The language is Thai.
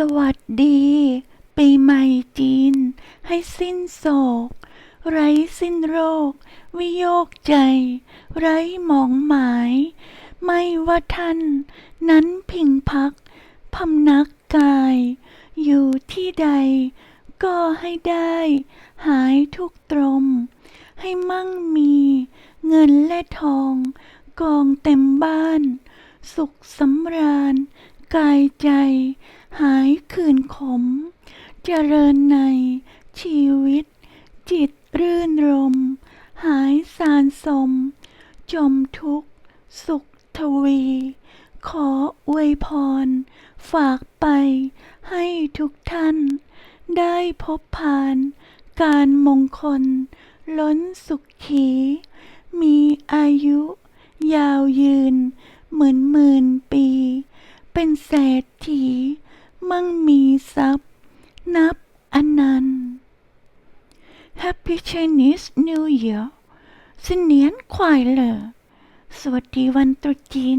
สวัสดี ปีใหม่จีน ให้สิ้นโศก ไร้สิ้นโรค วิโยกใจ ไร้หมองหมาย ไม่ว่าท่าน นั้นพิงพัก พำนักกาย อยู่ที่ใด ก็ให้ได้ หายทุกตรม ให้มั่งมี เงินและทอง กองเต็มบ้าน สุขสำราญ กายใจ เจริญในชีวิต จิตรื่นรม หายสารสม จมทุกข์ สุขทวี ขออวยพร ฝากไปให้ทุกท่าน ได้พบผ่านการมงคล ล้นสุขีมีอายุ ยาวยืน หมื่นหมื่นปี เป็นเศรษฐี มั่งมีทรัพย์ นับอนัน Happy Chinese New Year สินเนียนควายเลยสวัสดีวันตรุษจีน